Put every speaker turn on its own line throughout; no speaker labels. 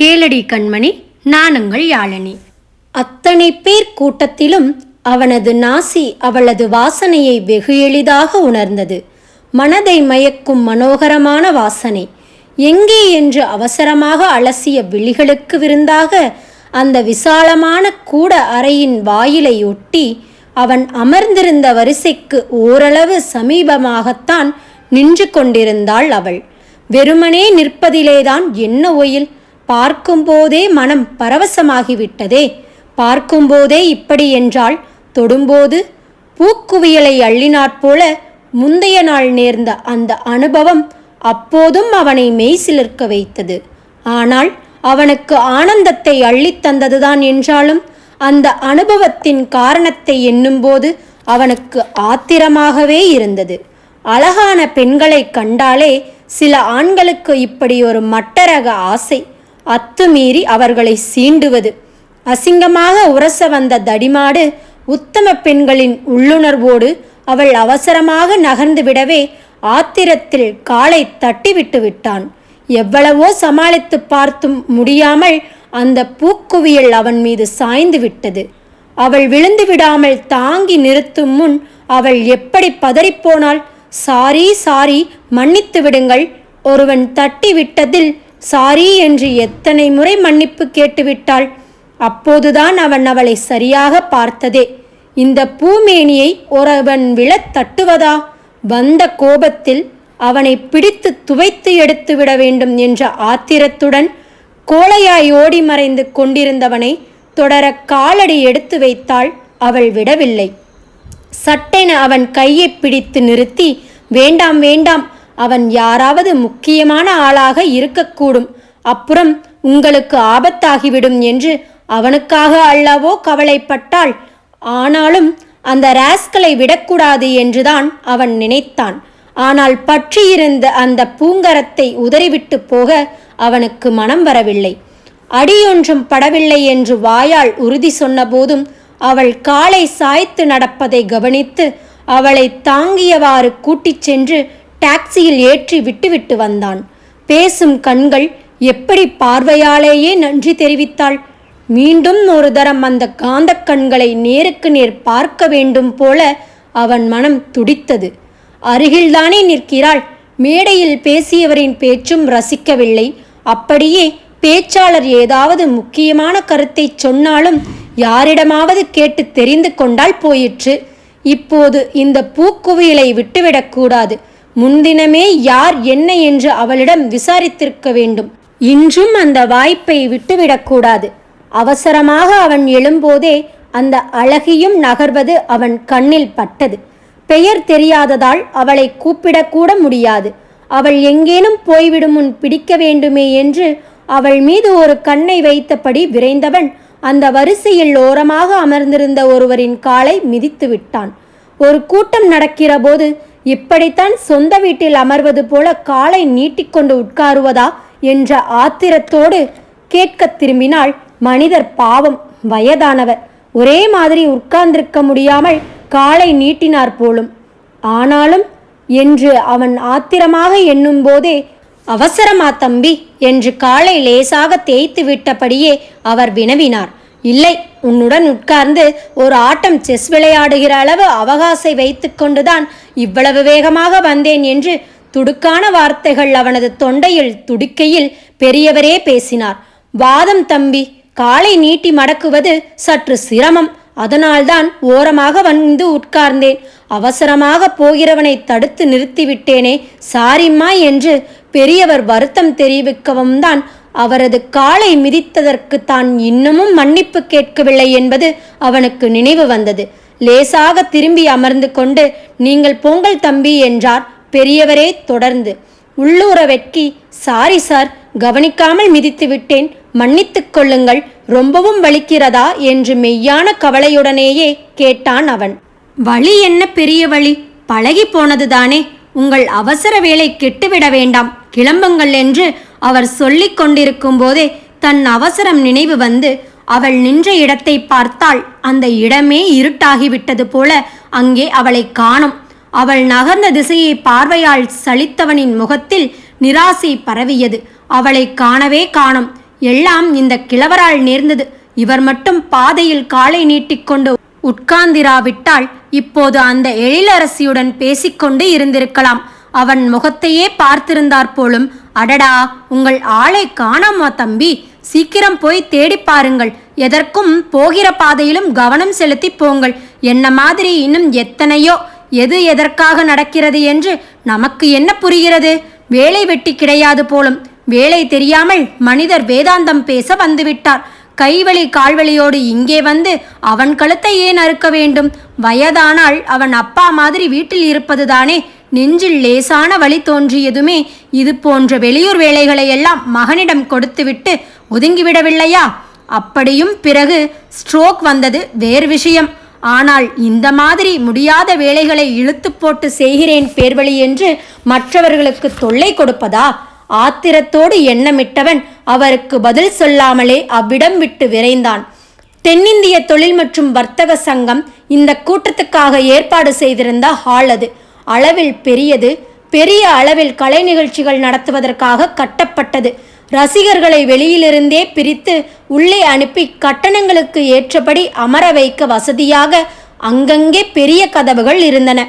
கேளடி கண்மணி நானுங்கள் யாழினி. அத்தனை பேர் கூட்டத்திலும் அவனது நாசி அவளது வாசனையை வெகு எளிதாக உணர்ந்தது. மனதை மயக்கும் மனோகரமான வாசனை. எங்கே என்று அவசரமாக அலசிய விழிகளுக்கு விருந்தாக அந்த விசாலமான கூட அறையின் வாயிலை ஒட்டி அவன் அமர்ந்திருந்த வரிசைக்கு ஓரளவு சமீபமாகத்தான் நின்று கொண்டிருந்தாள் அவள். வெறுமனே நிற்பதிலேதான் என்ன ஒயில்? பார்க்கும்போதே மனம் பரவசமாகிவிட்டதே. பார்க்கும்போதே இப்படி என்றால் தொடும்போது பூக்குவியலை அள்ளினாற்போல முந்தைய நாள் நேர்ந்த அந்த அனுபவம் அப்போதும் அவனை மெய்சிலிர்க்க வைத்தது. ஆனால் அவனுக்கு ஆனந்தத்தை அள்ளித் தந்ததுதான் என்றாலும் அந்த அனுபவத்தின் காரணத்தை எண்ணும்போது அவனுக்கு ஆத்திரமாகவே இருந்தது. அழகான பெண்களை கண்டாலே சில ஆண்களுக்கு இப்படி ஒரு மட்டரக ஆசை அத்துமீறி அவர்களை சீண்டுவது. அசிங்கமாக உரச வந்த தடிமாடு உத்தம பெண்களின் உள்ளுணர்வோடு அவள் அவசரமாக நகர்ந்து விடவே ஆத்திரத்தில் காலை தட்டிவிட்டு விட்டான். எவ்வளவோ சமாளித்து பார்த்தும் முடியாமல் அந்த பூக்குவியல் அவன் மீது சாய்ந்து விட்டது. அவள் விழுந்து விடாமல் தாங்கி நிறுத்தும் முன் அவள் எப்படி பதறிப்போனாள்? சாரி சாரி மன்னித்து விடுங்கள். ஒருவன் தட்டி விட்டதில் சாரி என்று எத்தனை முறை மன்னிப்பு கேட்டுவிட்டாள். அப்போதுதான் அவன் அவளை சரியாக பார்த்ததே. இந்த பூமேனியை ஒருவன் விழத் தட்டுவதா? வந்த கோபத்தில் அவனை பிடித்து துவைத்து எடுத்து விட வேண்டும் என்ற ஆத்திரத்துடன் கோளையாய் ஓடி மறைந்து கொண்டிருந்தவனை தொடர காலடி எடுத்து வைத்தாள் அவள் விடவில்லை. சட்டென அவன் கையை பிடித்து நிறுத்தி வேண்டாம் வேண்டாம் அவன் யாராவது முக்கியமான ஆளாக இருக்கக்கூடும். அப்புறம் உங்களுக்கு ஆபத்தாகிவிடும் என்று அவனுக்காக அல்லவோ கவலைப்பட்டாள். ஆனாலும் அந்த ராஸ்களை விடக்கூடாது என்றுதான் அவன் நினைத்தான். ஆனால் பற்றியிருந்த அந்த பூங்கரத்தை உதறிவிட்டு போக அவனுக்கு மனம் வரவில்லை. அடியொன்றும் படவில்லை என்று வாயால் உறுதி சொன்னபோதும் அவள் காலை சாய்த்து நடப்பதை கவனித்து அவளை தாங்கியவாறு கூட்டிச் சென்று டாக்ஸியில் ஏற்றி விட்டுவிட்டு வந்தான். பேசும் கண்கள் எப்படி பார்வையாலேயே நன்றி தெரிவித்தாள். மீண்டும் ஒரு தரம் அந்த காந்தக் கண்களை நேருக்கு நேர் பார்க்க வேண்டும் போல அவன் மனம் துடித்தது. அருகில்தானே நிற்கிறாள். மேடையில் பேசியவரின் பேச்சும் ரசிக்கவில்லை. அப்படியே பேச்சாளர் ஏதாவது முக்கியமான கருத்தை சொன்னாலும் யாரிடமாவது கேட்டு தெரிந்து கொண்டால் போயிற்று. இப்போது இந்த பூக்குவியலை விட்டுவிடக்கூடாது முன்தினமே யார் என்ன என்று அவளிடம் விசாரித்திருக்க வேண்டும். இன்றும் அந்த வாய்ப்பை விட்டுவிடக்கூடாது. அவசரமாக அவன் எழும்போதே அந்த அழகியும் நகர்வது அவன் கண்ணில் பட்டது. பெயர் தெரியாததால் அவளை கூப்பிடக்கூட முடியாது. அவள் எங்கேனும் போய்விடும் முன் பிடிக்க வேண்டுமே என்று அவள் மீது ஒரு கண்ணை வைத்தபடி விரைந்தவன் அந்த வரிசையில் ஓரமாக அமர்ந்திருந்த ஒருவரின் காலை மிதித்து விட்டான் ஒரு கூட்டம் நடக்கிற போது இப்படித்தான் சொந்த வீட்டில் அமர்வது போல காலை நீட்டிக்கொண்டு உட்காருவதா என்ற ஆத்திரத்தோடு கேட்கத் திரும்பினாள் மனிதர் பாவம் வயதானவர். ஒரே மாதிரி உட்கார்ந்திருக்க முடியாமல் காலை நீட்டினார் போலும். ஆனாலும் என்று அவன் ஆத்திரமாக எண்ணும் போதே அவசரமா தம்பி என்று காலை லேசாக தேய்த்து விட்டபடியே அவர் வினவினார். இல்லை உன்னுடன் உட்கார்ந்து ஒரு ஆட்டம் செஸ் விளையாடுகிற அளவு அவகாசை வைத்துக்கொண்டுதான் இவ்வளவு வேகமாக வந்தேன் என்று துடுக்கான வார்த்தைகள் அவனது தொண்டையில் துடிக்கையில் பெரியவரே பேசினார். வாதம் தம்பி காலை நீட்டி மடக்குவது சற்று சிரமம். அதனால்தான் ஓரமாக வந்து உட்கார்ந்தேன். அவசரமாக போகிறவனை தடுத்து நிறுத்திவிட்டேனே சாரிம்மா என்று பெரியவர் வருத்தம் தெரிவிக்கவும் தான் அவரது காலை மிதித்ததற்கு தான் இன்னமும் மன்னிப்பு கேட்கவில்லை என்பது அவனுக்கு நினைவு வந்தது. லேசாக திரும்பி அமர்ந்து கொண்டு நீங்கள் பொங்கல் தம்பி என்றார் பெரியவரே தொடர்ந்து. உள்ளூர வெட்கி சாரி சார் கவனிக்காமல் மிதித்து விட்டேன். மன்னித்துக் கொள்ளுங்கள். ரொம்பவும் வலிக்கிறதா? என்று மெய்யான கவலையுடனேயே கேட்டான் அவன். வழி என்ன பெரிய வழி பழகி போனதுதானே. உங்கள் அவசர வேலை கெட்டுவிட வேண்டாம். கிளம்புங்கள் என்று அவர் சொல்லிக் கொண்டிருக்கும் போதே தன் அவசரம் நினைவு வந்து அவள் நின்ற இடத்தை பார்த்தால் அந்த இடமே இருட்டாகிவிட்டது போல அங்கே அவளை காணும். அவள் நகர்ந்த திசையை பார்வையால் சலித்தவனின் முகத்தில் நிராசை பரவியது. அவளை காணவே காணும். எல்லாம் இந்த கிழவரால் நேர்ந்தது. இவர் மட்டும் பாதையில் காலை நீட்டிக்கொண்டு உட்கார்ந்திராவிட்டால் இப்போது அந்த எழிலரசியுடன் பேசிக்கொண்டு இருந்திருக்கலாம். அவன் முகத்தையே பார்த்திருந்தார் போலும் அடடா உங்கள் ஆளை காணாமா தம்பி. சீக்கிரம் போய் தேடி பாருங்கள். எதற்கும் போகிற பாதையிலும் கவனம் செலுத்தி போங்கள். என்ன மாதிரி இன்னும் எத்தனையோ எது எதற்காக நடக்கிறது என்று நமக்கு என்ன புரிகிறது? வேலை வெட்டி கிடையாது போலும். வேலை தெரியாமல் மனிதர் வேதாந்தம் பேச வந்துவிட்டார். கைவழி கால்வழியோடு இங்கே வந்து அவன் கழுத்தை ஏன் அறுக்க வேண்டும்? வயதானால் அவன் அப்பா மாதிரி வீட்டில் இருப்பதுதானே நெஞ்சில் லேசான வழி தோன்றியதுமே இது போன்ற வெளியூர் வேலைகளை எல்லாம் மகனிடம் கொடுத்துவிட்டு ஒதுங்கிவிடவில்லையா? அப்படியும் பிறகு ஸ்ட்ரோக் வந்தது வேறு விஷயம். ஆனால் இந்த மாதிரி முடியாத வேலைகளை இழுத்து போட்டு செய்கிறேன் பேர்வழி என்று மற்றவர்களுக்கு தொல்லை கொடுப்பதா? ஆத்திரத்தோடு எண்ணமிட்டவன் அவருக்கு பதில் சொல்லாமலே அவ்விடம் விட்டு விரைந்தான். தென்னிந்திய தொழில் மற்றும் வர்த்தக சங்கம் இந்த கூட்டத்துக்காக ஏற்பாடு செய்திருந்த ஹால் அது. அளவில் பெரியது. பெரிய அளவில் கலை நிகழ்ச்சிகள் நடத்துவதற்காக கட்டப்பட்டது. ரசிகர்களை வெளியிலிருந்தே பிரித்து உள்ளே அனுப்பி கட்டணங்களுக்கு ஏற்றபடி அமர வைக்க வசதியாக அங்கங்கே பெரிய கதவுகள் இருந்தன.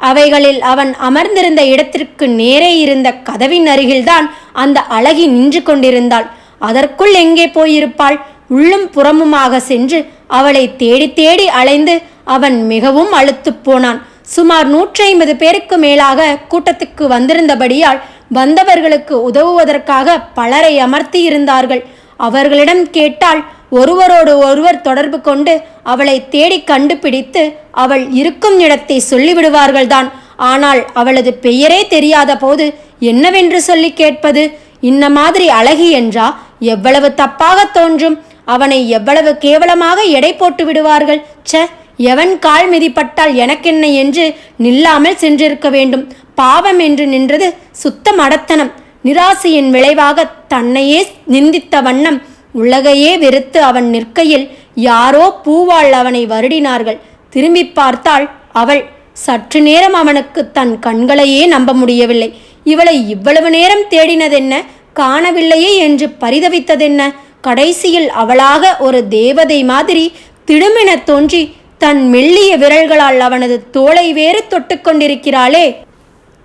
அவைகளில் அவன் அமர்ந்திருந்த இடத்திற்கு நேரே இருந்த கதவின் அருகில்தான் அந்த அழகி நின்று கொண்டிருந்தாள். அதற்குள் எங்கே போயிருப்பாள்? உள்ளும் புறமுமாக சென்று அவளை தேடி தேடி அலைந்து அவன் மிகவும் அழுத்துப் போனான். சுமார் நூற்றி ஐம்பது பேருக்கு மேலாக கூட்டத்துக்கு வந்திருந்தபடியால் வந்தவர்களுக்கு உதவுவதற்காக பலரை அமர்த்தி இருந்தார்கள் அவர்களிடம் கேட்டால் ஒருவரோடு ஒருவர் தொடர்பு கொண்டு அவளை தேடி கண்டுபிடித்து அவள் இருக்கும் இடத்தை சொல்லிவிடுவார்கள்தான். ஆனால் அவளது பெயரே தெரியாத போது என்னவென்று சொல்லி கேட்பது? இன்ன மாதிரி அழகி என்றா? எவ்வளவு தப்பாக தோன்றும்? அவனை எவ்வளவு கேவலமாக எடை போட்டு விடுவார்கள் ச எவன் கால் மிதிப்பட்டால் எனக்கென்ன என்று நில்லாமல் சென்றிருக்க வேண்டும். பாவம் என்று நின்றது சுத்த மடத்தனம் நிராசையின் விளைவாக தன்னையே நிந்தித்த வண்ணம் உலகையே வெறுத்து அவன் நிற்கையில் யாரோ பூவாள் அவனை வருடினார்கள். திரும்பி பார்த்தாள் அவள் சற்று நேரம் அவனுக்கு தன் கண்களையே நம்ப முடியவில்லை. இவளை இவ்வளவு நேரம் தேடினதென்ன? காணவில்லையே என்று பரிதவித்ததென்ன? கடைசியில் அவளாக ஒரு தேவதை மாதிரி திடுமென தோன்றி தன் மெல்லிய விரல்களால் அவனது தோளை வேறு தொட்டுக்கொண்டிருக்கிறாளே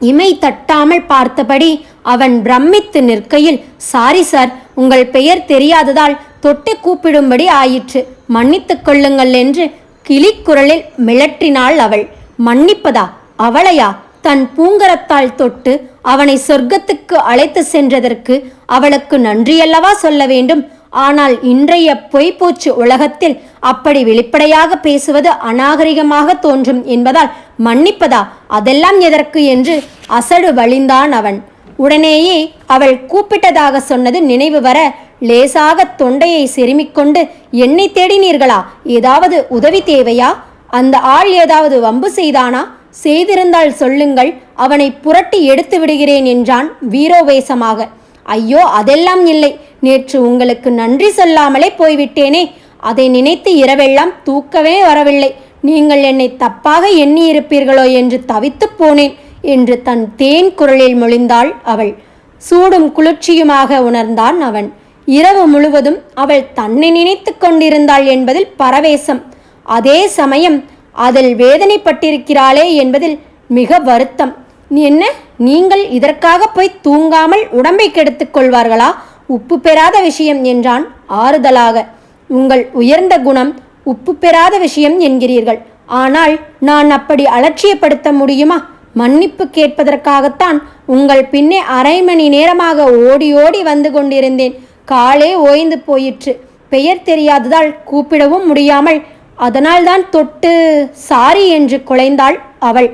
இமை தட்டாமல் பார்த்தபடி அவன் பிரமித்து நிற்கையில் சாரி சார் உங்கள் பெயர் தெரியாததால் தொட்டு கூப்பிடும்படி ஆயிற்று. மன்னித்துக் கொள்ளுங்கள் என்று கிளிக்குரலில் மிளற்றினாள் அவள். மன்னிப்பதா? அவளையா? தன் பூங்கரத்தால் தொட்டு அவனை சொர்க்கத்துக்கு அழைத்து சென்றதற்கு அவளுக்கு நன்றியல்லவா சொல்ல வேண்டும்? ஆனால் இன்றைய பொய்ப்பூச்சு உலகத்தில் அப்படி வெளிப்படையாக பேசுவது அநாகரிகமாக தோன்றும் என்பதால் மன்னிப்பதா? அதெல்லாம் எதற்கு என்று அசடு வழிந்தான் அவன். உடனேயே அவள் கூப்பிட்டதாக சொன்னது நினைவு வர லேசாக தொண்டையை செருமிக்கொண்டு என்னை தேடினீர்களா? ஏதாவது உதவி தேவையா? அந்த ஆள் ஏதாவது வம்பு செய்தானா? செய்திருந்தால் சொல்லுங்கள் அவனை புரட்டி எடுத்து விடுகிறேன் என்றான் வீரோவேசமாக. ஐயோ அதெல்லாம் இல்லை. நேற்று உங்களுக்கு நன்றி சொல்லாமலே போய்விட்டேனே. அதை நினைத்து இரவெல்லாம் தூக்கவே வரவில்லை. நீங்கள் என்னை தப்பாக எண்ணியிருப்பீர்களோ என்று தவித்துப் போனேன் என்று தன் தேன் குரலில் மொழிந்தாள் அவள். சூடும் குளிர்ச்சியுமாக உணர்ந்தான் அவன். இரவு முழுவதும் அவள் தன்னை நினைத்து கொண்டிருந்தாள் என்பதில் பரவேசம். அதே சமயம் அதில் வேதனைப்பட்டிருக்கிறாளே என்பதில் மிக வருத்தம். என்ன? நீங்கள் இதற்காக போய் தூங்காமல் உடம்பை கெடுத்துக் கொள்வார்களா? உப்பு பெறாத விஷயம் என்றான் ஆறுதலாக. உங்கள் உயர்ந்த குணம் உப்பு பெறாத விஷயம் என்கிறீர்கள். ஆனால் நான் அப்படி அலட்சியப்படுத்த முடியுமா? மன்னிப்பு கேட்பதற்காகத்தான் உங்கள் பின்னே அரை மணி நேரமாக ஓடி ஓடி வந்து கொண்டிருந்தேன். காலே ஓய்ந்து போயிற்று. பெயர் தெரியாததால் கூப்பிடவும் முடியாமல் அதனால்தான் தொட்டு சாரி என்று குலைந்தாள் அவள்.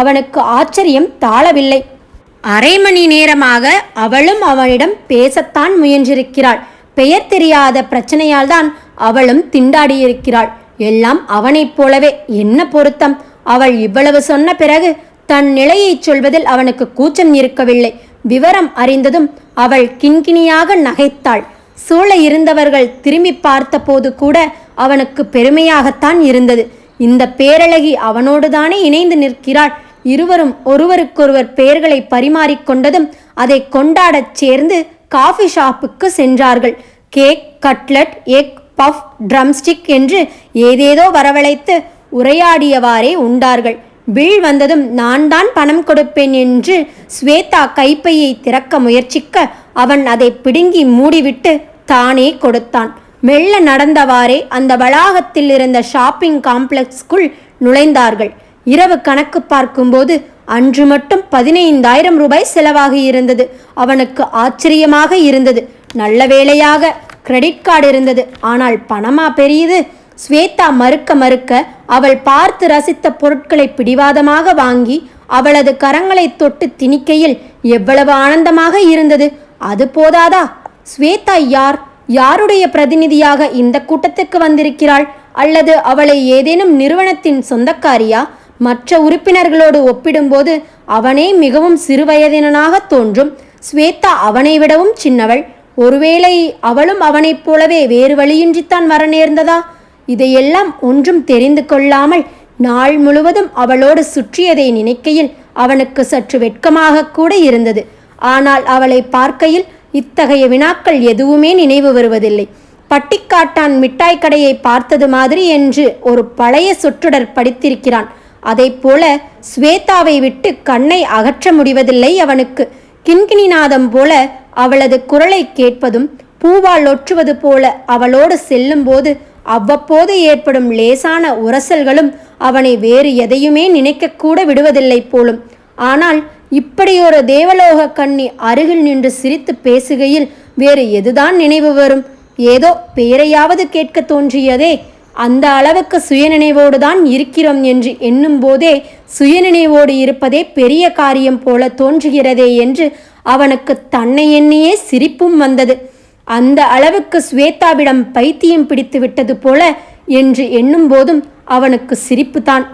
அவனுக்கு ஆச்சரியம் தாழவில்லை. அரை மணி நேரமாக அவளும் அவனிடம் பேசத்தான் முயன்றிருக்கிறாள். பெயர் தெரியாத பிரச்சனையால் தான் அவளும் திண்டாடியிருக்கிறாள். எல்லாம் அவனைப் போலவே. என்ன பொருத்தம்? அவள் இவ்வளவு சொன்ன பிறகு தன் நிலையைச் சொல்வதில் அவனுக்கு கூச்சம் இருக்கவில்லை. விவரம் அறிந்ததும் அவள் கிண்கிணியாக நகைத்தாள். சூழ இருந்தவர்கள் திரும்பி பார்த்தபோது கூட அவனுக்கு பெருமையாகத்தான் இருந்தது. இந்த பேரழகி அவனோடுதானே இணைந்து நிற்கிறாள். இருவரும் ஒருவருக்கொருவர் பெயர்களை பரிமாறிக்கொண்டதும் அதை கொண்டாடச் சேர்ந்து காஃபி ஷாப்புக்கு சென்றார்கள். Cake cutlet egg puff drumstick என்று ஏதேதோ வரவழைத்து உரையாடியவாறே உண்டார்கள். பில் வந்ததும் நான் தான் பணம் கொடுப்பேன் என்று ஸ்வேதா கைப்பையை திறக்க முயற்சிக்க அவன் அதை பிடுங்கி மூடிவிட்டு தானே கொடுத்தான். மெல்ல நடந்தவாறே அந்த வளாகத்தில் இருந்த ஷாப்பிங் காம்ப்ளெக்ஸ்க்குள் நுழைந்தார்கள். இரவு கணக்கு பார்க்கும்போது அன்று மட்டும் பதினைந்தாயிரம் ரூபாய் செலவாகி இருந்தது. அவனுக்கு ஆச்சரியமாக இருந்தது. நல்ல வேளையாக கிரெடிட் கார்டு இருந்தது. ஆனால் பணமா பெரியது? ஸ்வேதா மறுக்க மறுக்க அவள் பார்த்து ரசித்த பொருட்களை பிடிவாதமாக வாங்கி அவளது கரங்களை தொட்டு திணிக்கையில் எவ்வளவு ஆனந்தமாக இருந்தது. அது போதாதா? ஸ்வேதா யார்? யாருடைய பிரதிநிதியாக இந்த கூட்டத்துக்கு வந்திருக்கிறாள்? அல்லது அவளை ஏதேனும் நிறுவனத்தின் சொந்தக்காரியா? மற்ற உறுப்பினர்களோடு ஒப்பிடும்போது அவனே மிகவும் சிறுவயதினனாக தோன்றும். ஸ்வேதா அவனை விடவும் சின்னவள். ஒருவேளை அவளும் அவனைப் போலவே வேறு வழியின்றித்தான் வர நேர்ந்ததா? இதையெல்லாம் ஒன்றும் தெரிந்து கொள்ளாமல் நாள் முழுவதும் அவளோடு சுற்றியதை நினைக்கையில் அவனுக்கு சற்று வெட்கமாக கூட இருந்தது. ஆனால் அவளை பார்க்கையில் இத்தகைய வினாக்கள் எதுவுமே நினைவு வருவதில்லை. பட்டிக்காட்டான் மிட்டாய் கடையை பார்த்தது மாதிரி என்று ஒரு பழைய சொற்றொடர் படித்திருக்கிறான். அதைப் போல ஸ்வேதாவை விட்டு கண்ணை அகற்ற முடிவதில்லை அவனுக்கு. கிண்கிணிநாதம் போல அவளது குரலை கேட்பதும் பூவால் ஒற்றுவது போல அவளோடு செல்லும்போது அவ்வப்போது ஏற்படும் லேசான உரசல்களும் அவனை வேறு எதையுமே நினைக்கக்கூட விடுவதில்லை போலும். ஆனால் இப்படியொரு தேவலோக கண்ணி அருகில் நின்று சிரித்து பேசுகையில் வேறு எதுதான் நினைவு வரும்? ஏதோ பேரையாவது கேட்க தோன்றியதே. அந்த அளவுக்கு சுயநினைவோடு தான் இருக்கிறோம் என்று எண்ணும் போதே சுயநினைவோடு இருப்பதே பெரிய காரியம் போல தோன்றுகிறதே என்று அவனுக்கு தன்னை எண்ணியே சிரிப்பும் வந்தது. அந்த அளவுக்கு ஸ்வேதாவிடம் பைத்தியம் பிடித்து விட்டது போல என்று எண்ணும்போதும் அவனுக்கு சிரிப்புதான்.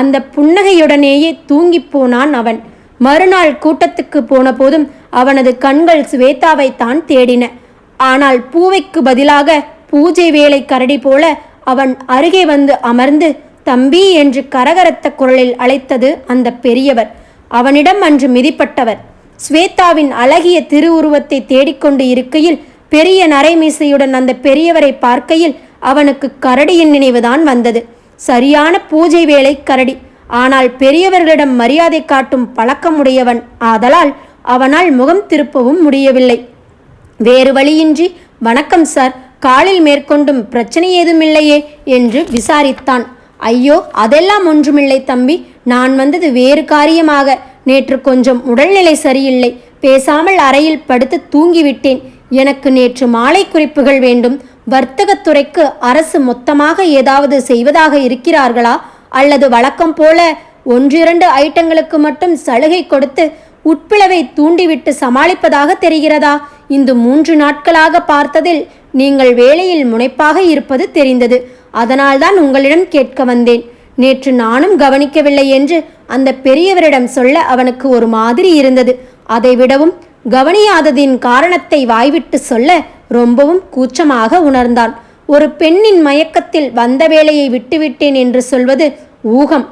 அந்த புன்னகையுடனேயே தூங்கிப் போனான் அவன். மறுநாள் கூட்டத்துக்கு போன போதும் அவனது கண்கள் ஸ்வேதாவை தான் தேடின. ஆனால் பூவைக்கு பதிலாக பூஜை வேலை கரடி போல அவன் அருகே வந்து அமர்ந்து தம்பி என்று கரகரத்த குரலில் அழைத்தது அந்த பெரியவர். அவனிடம் அன்று மிதிப்பட்டவர். ஸ்வேதாவின் அழகிய திருவுருவத்தை தேடிக்கொண்டு இருக்கையில் பெரிய நரைமீசையுடன் அந்த பெரியவரை பார்க்கையில் அவனுக்கு கரடியின் நினைவுதான் வந்தது. சரியான பூஜை வேலை கரடி ஆனால் பெரியவர்களிடம் மரியாதை காட்டும் பழக்கமுடையவன் ஆதலால் அவனால் முகம் திருப்பவும் முடியவில்லை. வேறு வழியின்றி வணக்கம் சார் காலில் மேற்கொண்டும் பிரச்சனை ஏதுமில்லையே என்று விசாரித்தான். ஐயோ அதெல்லாம் ஒன்றுமில்லை தம்பி நான் வந்தது வேறு காரியமாக. நேற்று கொஞ்சம் உடல்நிலை சரியில்லை. பேசாமல் அறையில் படுத்து தூங்கிவிட்டேன். எனக்கு நேற்று மாலை குறிப்புகள் வேண்டும். வர்த்தகத்துறைக்கு அரசு மொத்தமாக ஏதாவது செய்வதாக இருக்கிறார்களா? அல்லது வழக்கம் போல ஒன்றிரண்டு ஐட்டங்களுக்கு மட்டும் சலுகை கொடுத்து உட்பிளவை தூண்டிவிட்டு சமாளிப்பதாக தெரிகிறதா? இந்த மூன்று நாட்களாக பார்த்ததில் நீங்கள் வேலையில் முனைப்பாக இருப்பது தெரிந்தது. அதனால்தான் உங்களிடம் கேட்க வந்தேன். நேற்று நானும் கவனிக்கவில்லை என்று அந்த பெரியவரிடம் சொல்ல அவனுக்கு ஒரு மாதிரி இருந்தது. அதை விடவும் கவனியாததின் காரணத்தை வாய்விட்டு சொல்ல ரொம்பவும் கூச்சமாக உணர்ந்தான். ஒரு பெண்ணின் மயக்கத்தில் வந்த வேலையை விட்டுவிட்டேன் என்று சொல்வது ஊகம்.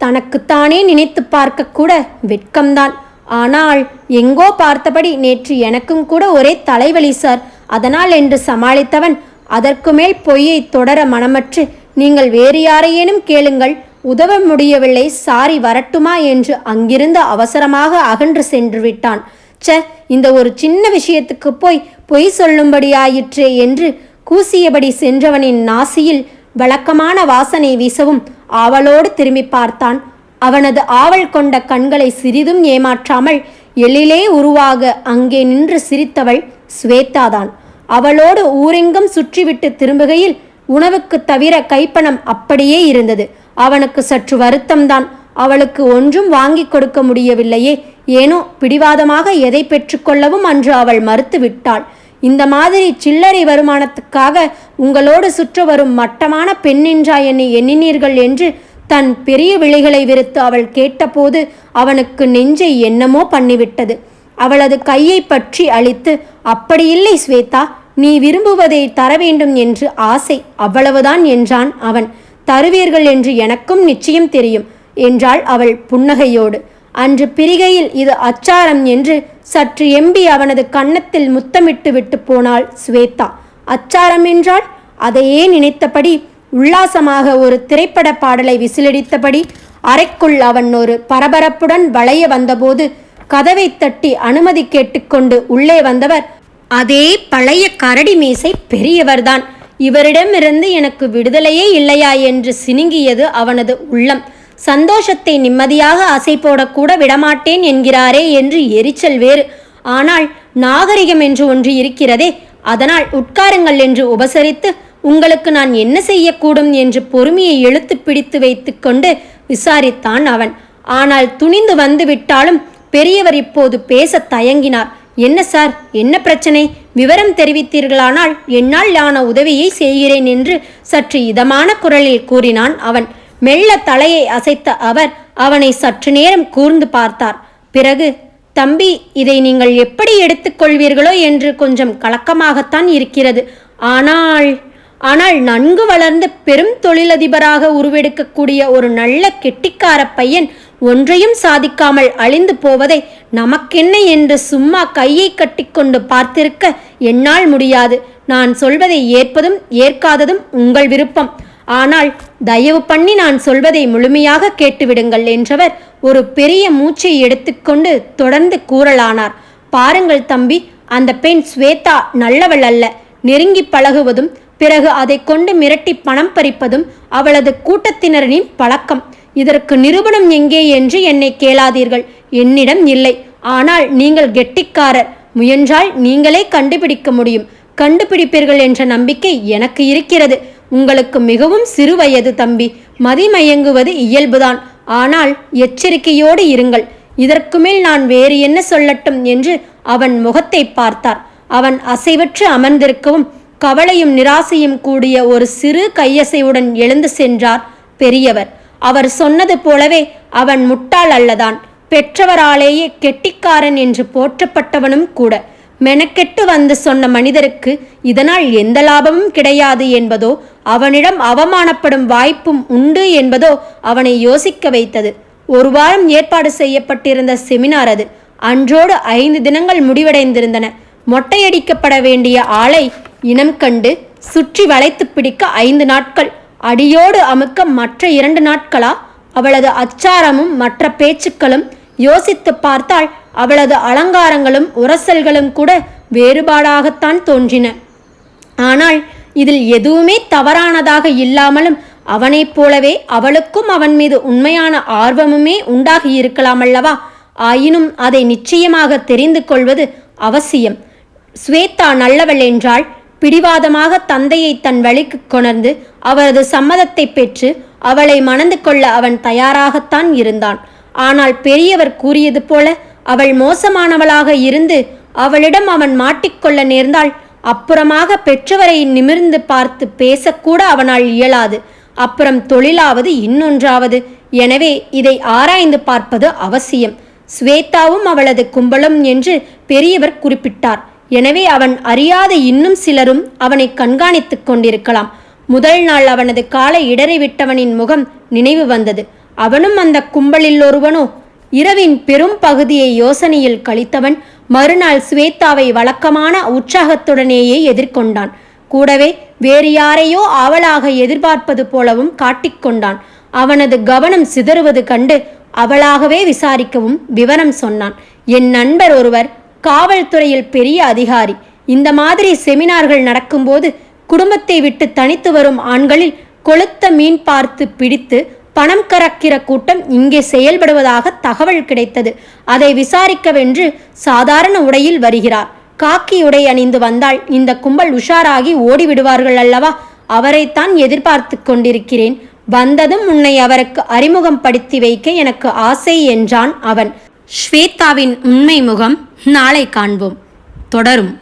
தனக்குத்தானே நினைத்து பார்க்கக்கூட வெட்கம்தான். ஆனால் எங்கோ பார்த்தபடி நேற்று எனக்கும் கூட ஒரே தலைவலி சார். அதனால் என்று சமாளித்தவன் அதற்கு மேல் பொய்யை தொடர மனமற்று நீங்கள் வேறு யாரையேனும் கேளுங்கள். உதவ முடியவில்லை. சாரி வரட்டுமா? என்று அங்கிருந்து அவசரமாக அகன்று சென்று விட்டான். ச்ச இந்த ஒரு சின்ன விஷயத்துக்கு போய் பொய் சொல்லும்படியாயிற்றே என்று கூசியபடி சென்றவனின் நாசியில் வழக்கமான வாசனை வீசவும் ஆவலோடு திரும்பி பார்த்தான். அவனது ஆவல் கொண்ட கண்களை சிறிதும் ஏமாற்றாமல் எழிலே உருவாக அங்கே நின்று சிரித்தவள் ஸ்வேதாதான் அவளோடு ஊரெங்கும் சுற்றிவிட்டு திரும்புகையில் உணவுக்கு தவிர கைப்பணம் அப்படியே இருந்தது. அவனுக்கு சற்று வருத்தம்தான். அவளுக்கு ஒன்றும் வாங்கி கொடுக்க முடியவில்லையே. ஏனோ பிடிவாதமாக எதை பெற்றுக்கொள்ளவும் அன்று அவள் மறுத்து விட்டாள். இந்த மாதிரி சில்லறை வருமானத்துக்காக உங்களோடு சுற்ற வரும் மட்டமான பெண்ணின்றா என்னை எண்ணினீர்கள் என்று தன் பெரிய விழிகளை விருத்து அவள் கேட்டபோது அவனுக்கு நெஞ்சை என்னமோ பண்ணிவிட்டது. அவளது கையை பற்றி அழித்து அப்படியில்லை ஸ்வேதா நீ விரும்புவதை தர வேண்டும் என்று ஆசை அவ்வளவுதான் என்றான் அவன். தருவீர்கள் என்று எனக்கும் நிச்சயம் தெரியும் என்றாள் அவள் புன்னகையோடு. அன்று பிரிகையில் இது அச்சாரம் என்று சற்று எம்பி அவனது கன்னத்தில் முத்தமிட்டு விட்டு போனாள் ஸ்வேதா. அச்சாரம் என்றால் அதையே நினைத்தபடி உல்லாசமாக ஒரு திரைப்பட பாடலை விசிலடித்தபடி அறைக்குள் அவன் ஒரு பரபரப்புடன் வளைய வந்தபோது கதவை தட்டி அனுமதி கேட்டுக்கொண்டு உள்ளே வந்தவர் அதே பழைய கரடி மீசை பெரியவர்தான். இவரிடமிருந்து எனக்கு விடுதலையே இல்லையா? என்று சினுங்கியது அவனது உள்ளம். சந்தோஷத்தை நிம்மதியாக அசை போடக்கூட விடமாட்டேன் என்கிறாரே என்று எரிச்சல் வேறு. ஆனால் நாகரிகம் என்று ஒன்று இருக்கிறதே அதனால் உட்காருங்கள் என்று உபசரித்து உங்களுக்கு நான் என்ன செய்யக்கூடும் என்று பொறுமையை இழுத்து பிடித்து வைத்துக்கொண்டு விசாரித்தான் அவன். ஆனால் துணிந்து வந்து விட்டாலும் பெரியவர் இப்போது பேச தயங்கினார். என்ன சார் என்ன பிரச்சனை? விவரம் தெரிவித்தீர்களானால் என்னால் யான உதவியை செய்கிறேன் என்று சற்று இதமான குரலில் கூறினான் அவன். மெல்ல தலையை அசைத்த அவர் அவனை சற்று நேரம் கூர்ந்து பார்த்தார். பிறகு தம்பி இதை நீங்கள் எப்படி எடுத்துக்கொள்வீர்களோ என்று கொஞ்சம் கலக்கமாகத்தான் இருக்கிறது. ஆனால் ஆனால் நன்கு வளர்ந்து பெரும் தொழிலதிபராக உருவெடுக்கக்கூடிய ஒரு நல்ல கெட்டிக்கார பையன் ஒன்றையும் சாதிக்காமல் அழிந்து போவதை நமக்கென்ன என்று சும்மா கையை கட்டிக்கொண்டு பார்த்திருக்க என்னால் முடியாது. நான் சொல்வதை ஏற்பதும் ஏற்காததும் உங்கள் விருப்பம். ஆனால் தயவு பண்ணி நான் சொல்வதை முழுமையாக கேட்டுவிடுங்கள் என்றவர் ஒரு பெரிய மூச்சை எடுத்துக்கொண்டு தொடர்ந்து கூறலானார். பாருங்கள் தம்பி அந்த பெண் ஸ்வேதா நல்லவள் அல்ல. நெருங்கி பழகுவதும் பிறகு அதை கொண்டு மிரட்டி பணம் பறிப்பதும் அவளது கூட்டத்தினரின் பழக்கம். இதற்கு நிரூபணம் எங்கே என்று என்னை கேளாதீர்கள். என்னிடம் இல்லை. ஆனால் நீங்கள் கெட்டிக்காரர். முயன்றால் நீங்களே கண்டுபிடிக்க முடியும். கண்டுபிடிப்பீர்கள் என்ற நம்பிக்கை எனக்கு இருக்கிறது. உங்களுக்கு மிகவும் சிறு வயது தம்பி. மதிமயங்குவது இயல்புதான். ஆனால் எச்சரிக்கையோடு இருங்கள். இதற்கு மேல் நான் வேறு என்ன சொல்லட்டும் என்று அவன் முகத்தை பார்த்தார். அவன் அசைவற்று அமர்ந்திருக்கவும் கவலையும் நிராசையும் கூடிய ஒரு சிறு கையசைவுடன் எழுந்து சென்றார் பெரியவர். அவர் சொன்னது போலவே அவன் முட்டாள் அல்லதான். பெற்றவராலேயே கெட்டிக்காரன் என்று போற்றப்பட்டவனும் கூட. மெனக்கெட்டு வந்து சொன்ன மனிதருக்கு இதனால் எந்த லாபமும் கிடையாது என்பதோ அவனிடம் அவமானப்படும் வாய்ப்பும் உண்டு என்பதோ அவனை யோசிக்க வைத்தது. ஒரு வாரம் ஏற்பாடு செய்யப்பட்டிருந்த செமினார் அது. அன்றோடு ஐந்து தினங்கள் முடிவடைந்திருந்தன. மொட்டையடிக்கப்பட வேண்டிய ஆளை இனம் கண்டு சுற்றி வளைத்து பிடிக்க ஐந்து நாட்கள். அடியோடு அமுக்க மற்ற இரண்டு நாட்களா? அவளது அச்சாரமும் மற்ற பேச்சுக்களும் யோசித்து பார்த்தால் அவளது அலங்காரங்களும் உரசல்களும் கூட வேறுபாடாகத்தான் தோன்றின. ஆனால் இதில் எதுவுமே தவறானதாக இல்லாமலும் அவனைப் போலவே அவளுக்கும் அவன் மீது உண்மையான ஆர்வமுமே உண்டாகி இருக்கலாம் அல்லவா? ஆயினும் அதை நிச்சயமாக தெரிந்து கொள்வது அவசியம். ஸ்வேதா நல்லவள் என்றால் பிடிவாதமாக தந்தையை தன் வழிக்கு கொணர்ந்து அவரது சம்மதத்தை பெற்று அவளை மணந்து கொள்ள அவன் தயாராகத்தான் இருந்தான். ஆனால் பெரியவர் கூறியது போல அவள் மோசமானவளாக இருந்து அவளிடம் அவன் மாட்டிக்கொள்ள நேர்ந்தால் அப்புறமாக பெற்றவரை நிமிர்ந்து பார்த்து பேசக்கூட அவனால் இயலாது. அப்புறம் தொழிலாவது இன்னொன்றாவது. எனவே இதை ஆராய்ந்து பார்ப்பது அவசியம். ஸ்வேதாவும் அவளது கும்பலும் என்று பெரியவர் குறிப்பிட்டார். எனவே அவன் அறியாத இன்னும் சிலரும் அவனை கண்காணித்துக் கொண்டிருக்கலாம். முதல் நாள் அவனது காலை இடறி விட்டவனின் முகம் நினைவு வந்தது. அவனும் அந்த கும்பலில் ஒருவனோ இரவின் பெரும் பகுதியை யோசனையில் கழித்தவன் மறுநாள் ஸ்வேதாவை வழக்கமான உற்சாகத்துடனேயே எதிர்கொண்டான். கூடவே வேறு யாரையோ அவளாக எதிர்பார்ப்பது போலவும் காட்டிக்கொண்டான். அவனது கவனம் சிதறுவது கண்டு அவளாகவே விசாரிக்கவும் விவரம் சொன்னான். என் நண்பர் ஒருவர் காவல்துறையில் பெரிய அதிகாரி. இந்த மாதிரி செமினார்கள் நடக்கும்போது குடும்பத்தை விட்டு தனித்து வரும் ஆண்களில் கொளுத்த மீன் பார்த்து பிடித்து பணம் கறக்கிற கூட்டம் இங்கே செயல்படுவதாக தகவல் கிடைத்தது. அதை விசாரிக்கவென்று சாதாரண உடையில் வருகிறார். காக்கி உடை அணிந்து வந்தால் இந்த கும்பல் உஷாராகி ஓடிவிடுவார்கள் அல்லவா? அவரைத்தான் எதிர்பார்த்து கொண்டிருக்கிறேன். வந்ததும் உன்னை அவருக்கு அறிமுகம் படுத்தி வைக்க எனக்கு ஆசை என்றான் அவன். ஸ்வேதாவின் உண்மை முகம் நாளை காண்போம். தொடரும்.